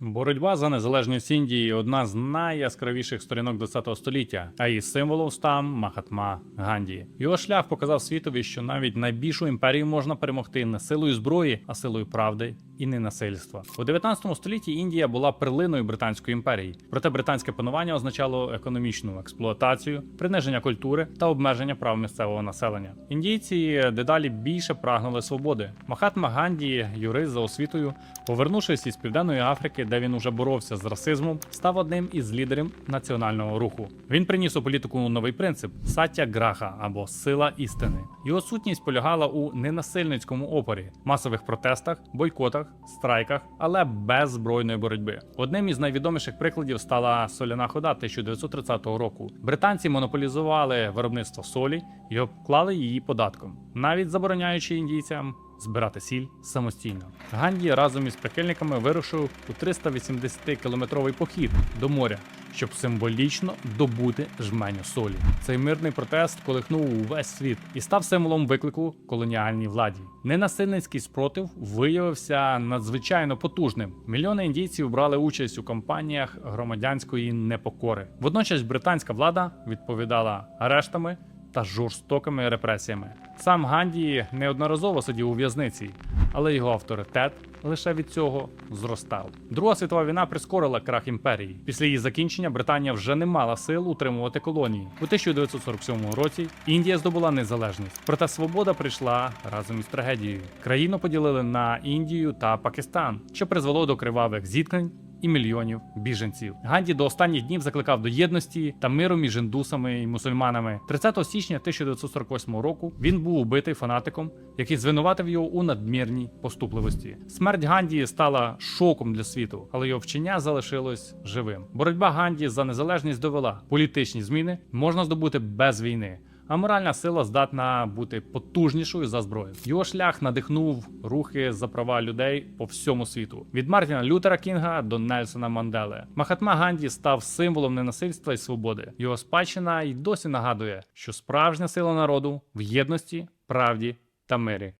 Боротьба за незалежність Індії одна з найяскравіших сторінок ХХ століття, а її символом став Махатма Ганді. Його шлях показав світові, що навіть найбільшу імперію можна перемогти не силою зброї, а силою правди і ненасильства. У 19 столітті Індія була перлиною британської імперії. Проте британське панування означало економічну експлуатацію, приниження культури та обмеження прав місцевого населення. Індійці дедалі більше прагнули свободи. Махатма Ганді, юрист за освітою, повернувшись із південної Африки, де він уже боровся з расизмом, став одним із лідерів національного руху. Він приніс у політику новий принцип саття граха або сила істини. Його сутність полягала у ненасильницькому опорі, масових протестах, бойкотах, страйках, але без збройної боротьби. Одним із найвідоміших прикладів стала соляна хода 1930 року. Британці монополізували виробництво солі і обклали її податком, навіть забороняючи індійцям збирати сіль самостійно. Ганді разом із прихильниками вирушив у 380-кілометровий похід до моря, щоб символічно добути жменю солі. Цей мирний протест колихнув увесь світ і став символом виклику колоніальній владі. Ненасильницький спротив виявився надзвичайно потужним. Мільйони індійців брали участь у кампаніях громадянської непокори. Водночас британська влада відповідала арештами та жорстокими репресіями. Сам Ганді неодноразово сидів у в'язниці, але його авторитет лише від цього зростав. Друга світова війна прискорила крах імперії. Після її закінчення Британія вже не мала сил утримувати колонії. У 1947 році Індія здобула незалежність, проте свобода прийшла разом із трагедією. Країну поділили на Індію та Пакистан, що призвело до кривавих зіткнень і мільйонів біженців. Ганді до останніх днів закликав до єдності та миру між індусами і мусульманами. 30 січня 1948 року він був убитий фанатиком, який звинуватив його у надмірній поступливості. Смерть Ганді стала шоком для світу, але його вчення залишилось живим. Боротьба Ганді за незалежність довела політичні зміни можна здобути без війни. А моральна сила здатна бути потужнішою за зброю. Його шлях надихнув рухи за права людей по всьому світу. Від Мартіна Лютера Кінга до Нельсона Манделе. Махатма Ганді став символом ненасильства і свободи. Його спадщина й досі нагадує, що справжня сила народу в єдності, правді та мирі.